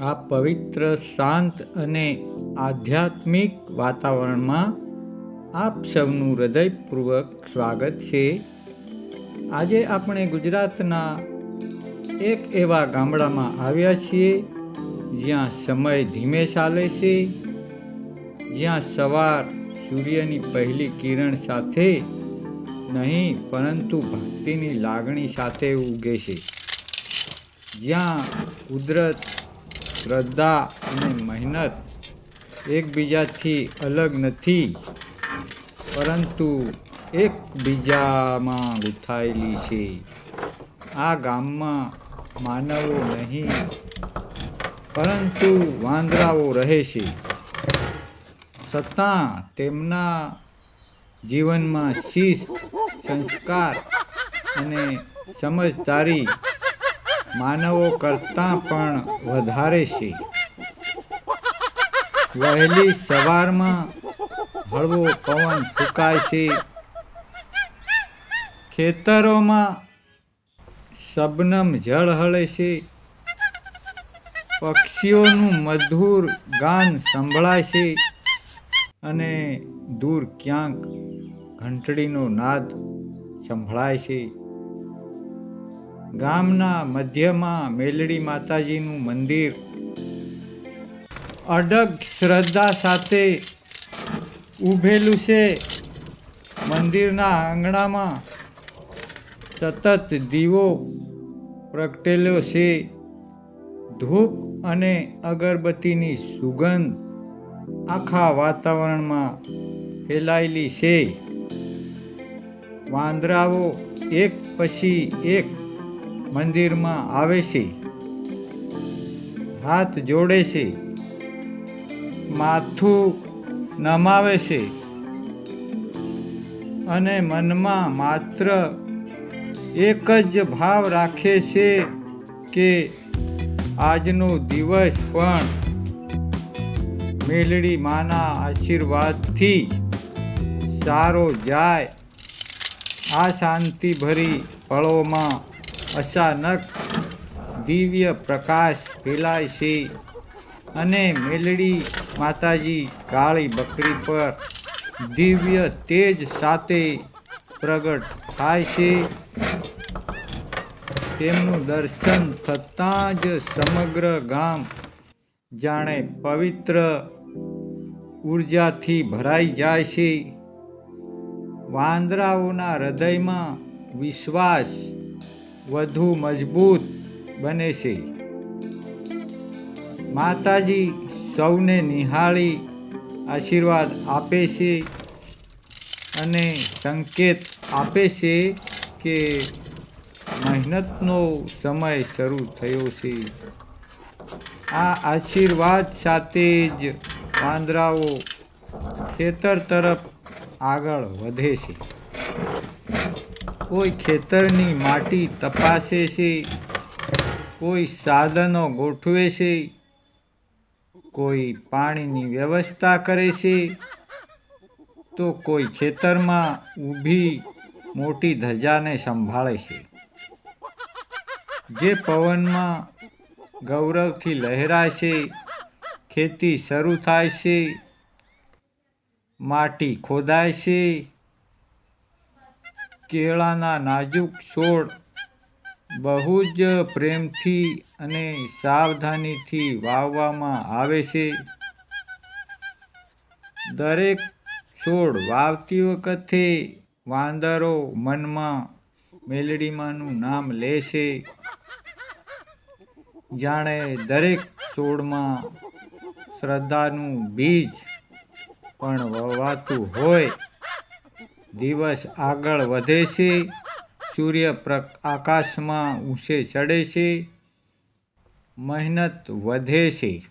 આ પવિત્ર, શાંત અને આધ્યાત્મિક વાતાવરણમાં આપ સૌનું હૃદયપૂર્વક સ્વાગત છે. આજે આપણે ગુજરાતના એક એવા ગામડામાં આવ્યા છીએ, જ્યાં સમય ધીમે ચાલે છે, જ્યાં સવાર સૂર્યની પહેલી કિરણ સાથે નહીં, પરંતુ ભક્તિની લાગણી સાથે ઉગે છે. જ્યાં કુદરત શ્રદ્ધા અને મહેનત એકબીજાથી અલગ નથી. પરંતુ એકબીજામાં ગૂંથાયેલી છે. આ ગામમાં માનવો નહીં, પરંતુ વાંદરાઓ રહે છે. છતાં તેમના જીવનમાં શિસ્ત, સંસ્કાર અને સમજદારી માનવો કરતાં પણ વધારે છે. વહેલી સવારમાં હળવો પવન ફૂંકાય છે. ખેતરોમાં શબનમ ઝળહળે છે. પક્ષીઓનું મધુર ગાન સંભળાય છે અને દૂર ક્યાંક ઘંટડીનો નાદ સંભળાય છે. ગામના મધ્યમાં મેલડી માતાજીનું મંદિર. અડગ શ્રદ્ધા સાથે ઊભેલું છે મંદિરના આંગણામાં. સતત દીવો પ્રગટેલો છે. ધૂપ અને અગરબત્તીની સુગંધ આખા વાતાવરણમાં ફેલાયેલી છે. વાંદરાઓ એક પછી એક મંદિરમાં આવે છે, હાથ જોડે છે, માથું નમાવે છે અને મનમાં માત્ર એક જ ભાવ રાખે છે કે આજનો દિવસ પણ મેલડી માના આશીર્વાદથી સારો જાય. આ શાંતિભરી પળોમાં અચાનક દિવ્ય પ્રકાશ ફેલાય છે અને મેલડી માતાજી કાળી બકરી પર દિવ્ય તેજ સાથે પ્રગટ થાય છે. તેમનું દર્શન થતાં જ સમગ્ર ગામ જાણે પવિત્ર ઉર્જાથી ભરાઈ જાય છે. વાંદરાઓના હૃદયમાં વિશ્વાસ વધુ મજબૂત બને છે. માતાજી સૌને નિહાળી આશીર્વાદ આપે છે અને સંકેત આપે છે કે મહેનતનો સમય શરૂ થયો છે. આ આશીર્વાદ સાથે જ વાંદરાઓ ખેતર તરફ આગળ વધે છે. કોઈ ખેતરની માટી તપાસે છે? કોઈ સાધનો ગોઠવે છે? કોઈ પાણીની વ્યવસ્થા કરે છે? તો કોઈ ખેતરમાં ઊભી મોટી ધજાને સંભાળે છે. જે પવનમાં ગૌરવથી લહેરાય છે ખેતી શરૂ થાય છે, માટી ખોદાય છે કેળાના નાજુક છોડ બહુ જ પ્રેમથી અને સાવધાનીથી વાવવામાં આવે છે. દરેક છોડ વાવતી વખતે વાંદરો મનમાં મેલડીમાનું નામ લે છે. જાણે દરેક છોડમાં શ્રદ્ધાનું બીજ પણ વવાતું હોય. દિવસ આગળ વધે છે, સૂર્ય આકાશમાં ઊંચે ચડે છે, મહેનત વધે છે.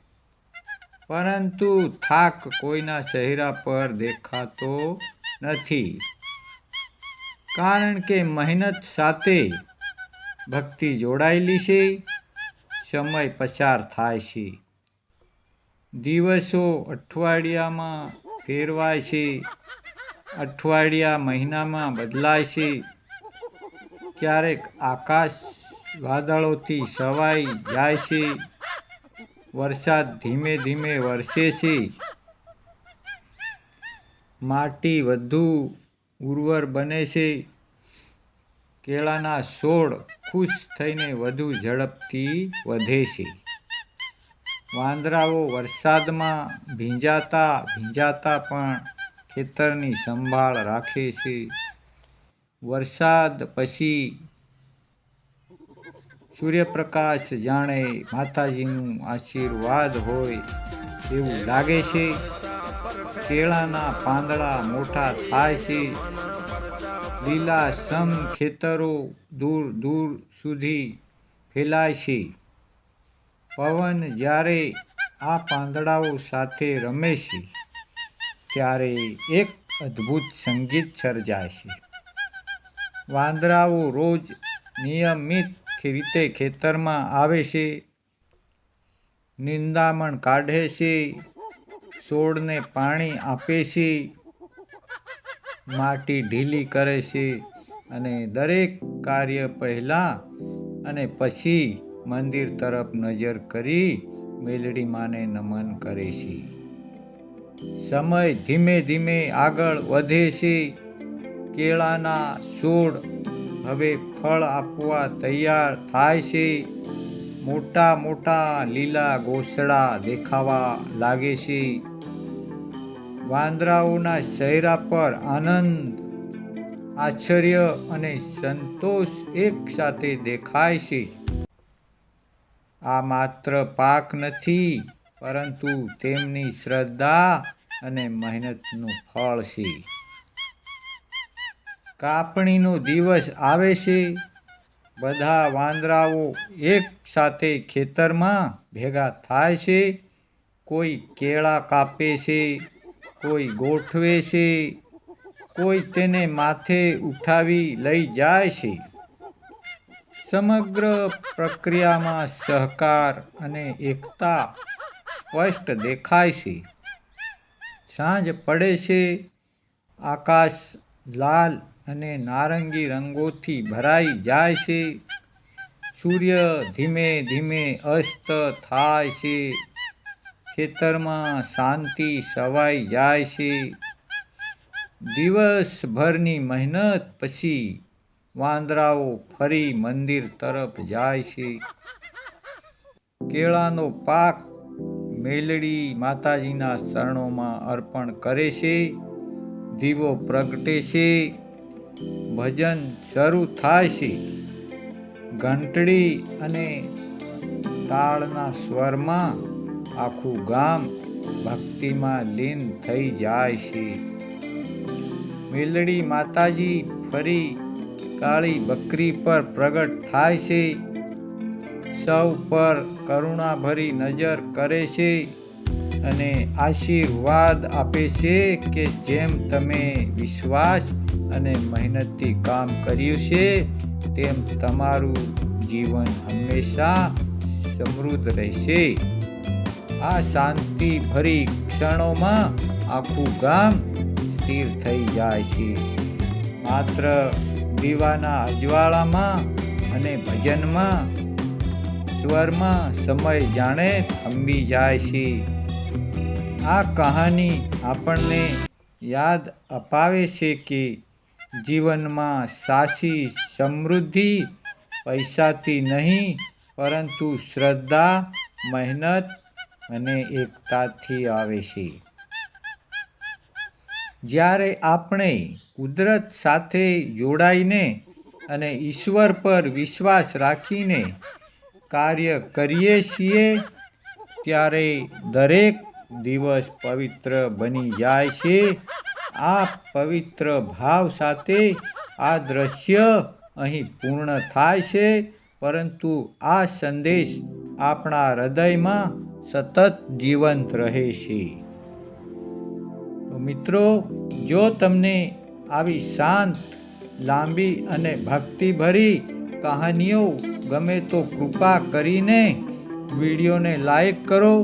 પરંતુ થાક કોઈના ચહેરા પર દેખાતો નથી. કારણ કે મહેનત સાથે ભક્તિ જોડાયેલી છે, સમય પસાર થાય છે. દિવસો અઠવાડિયામાં ફેરવાય છે અઠવાડિયા મહિનામાં બદલાય છે. ક્યારેક આકાશ વાદળોથી સવાઈ જાય છે. વરસાદ ધીમે ધીમે વરસે છે. માટી વધુ ઉર્વર બને છે. કેળાના છોડ ખુશ થઈને વધુ ઝડપથી વધે છે. વાંદરાઓ વરસાદમાં ભીંજાતા ભીંજાતા પણ ખેતરની સંભાળ રાખે છે. વરસાદ પછી સૂર્યપ્રકાશ જાણે માતાજીનું આશીર્વાદ હોય એવું લાગે છે. કેળાના પાંદડા મોટા થાય છે. લીલા સમ ખેતરો દૂર દૂર સુધી ફેલાય છે. પવન જ્યારે આ પાંદડાઓ સાથે રમે છે. ત્યારે એક અદ્ભુત સંગીત સર્જાય છે. વાંદરાઓ રોજ નિયમિત રીતે ખેતરમાં આવે છે, નિંદામણ કાઢે છે, છોડને પાણી આપે છે, માટી ઢીલી કરે છે અને દરેક કાર્ય પહેલાં અને પછી મંદિર તરફ નજર કરી મેલડી માને નમન કરે છે. સમય ધીમે ધીમે આગળ વધે છે. કેળાના છોડ હવે ફળ આપવા તૈયાર થાય છે. મોટા મોટા લીલા ગોસડા દેખાવા લાગે છે. વાંદરાઓના ચહેરા પર આનંદ, આશ્ચર્ય અને સંતોષ એકસાથે દેખાય છે. આ માત્ર પાક નથી પરંતુ તેમની શ્રદ્ધા અને મહેનતનું ફળ છે. કાપણીનો દિવસ આવે છે. બધા વાંદરાઓ એક સાથે ખેતરમાં ભેગા થાય છે. કોઈ કેળા કાપે છે, કોઈ ગોઠવે છે, કોઈ તેને માથે ઉઠાવી લઈ જાય છે. સમગ્ર પ્રક્રિયામાં સહકાર અને એકતા સ્પષ્ટ દેખાય છે. સાંજ પડે છે. આકાશ લાલ અને નારંગી રંગોથી ભરાઈ જાય છે. સૂર્ય ધીમે ધીમે અસ્ત થાય છે. ખેતરમાં શાંતિ સવાઈ જાય છે. દિવસભરની મહેનત પછી વાંદરાઓ ફરી મંદિર તરફ જાય છે. કેળાનો પાક મેલડી માતાજીના શરણોમાં અર્પણ કરે છે, દીવો પ્રગટે છે, ભજન શરૂ થાય છે. ઘંટડી અને તાળના સ્વરમાં આખું ગામ ભક્તિમાં લીન થઈ જાય છે. મેલડી માતાજી ફરી કાળી બકરી પર પ્રગટ થાય છે. સૌ પર કરુણાભરી નજર કરે છે અને આશીર્વાદ આપે છે કે જેમ તમે વિશ્વાસ અને મહેનતથી કામ કર્યું છે, તેમ તમારું જીવન હંમેશા સમૃદ્ધ રહેશે. આ શાંતિ ભરી ક્ષણોમાં આખું ગામ સ્થિર થઈ જાય છે. માત્ર દીવાના અજવાળામાં અને ભજનમાં સ્વરમાં સમય જાણે થંભી જાય છે. આ કહાની આપણને યાદ અપાવે છે કે જીવનમાં સાચી સમૃદ્ધિ પૈસાથી નહીં, પરંતુ શ્રદ્ધા, મહેનત અને એકતાથી આવે છે. જ્યારે આપણે કુદરત સાથે જોડાઈને અને ઈશ્વર પર વિશ્વાસ રાખીને કાર્ય કરીએ છીએ, ત્યારે દરેક દિવસ પવિત્ર બની જાય છે. આ પવિત્ર ભાવ સાથે આ દ્રશ્ય અહીં પૂર્ણ થાય છે. પરંતુ આ સંદેશ આપણા હૃદયમાં સતત જીવંત રહે છે. મિત્રો, જો તમને આવી શાંત, લાંબી અને ભક્તિભરી કહાનીઓ ગમે તો કૃપા કરીને વિડીયોને લાઈક કરો,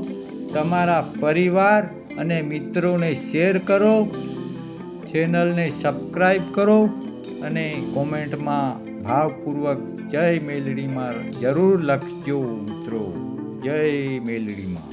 તમારા પરિવાર અને મિત્રોને શેર કરો, ચેનલને સબસ્ક્રાઈબ કરો અને કોમેન્ટમાં ભાવપૂર્વક જય મેલડીમાં જરૂર લખજો મિત્રો. જય મેલડીમાં.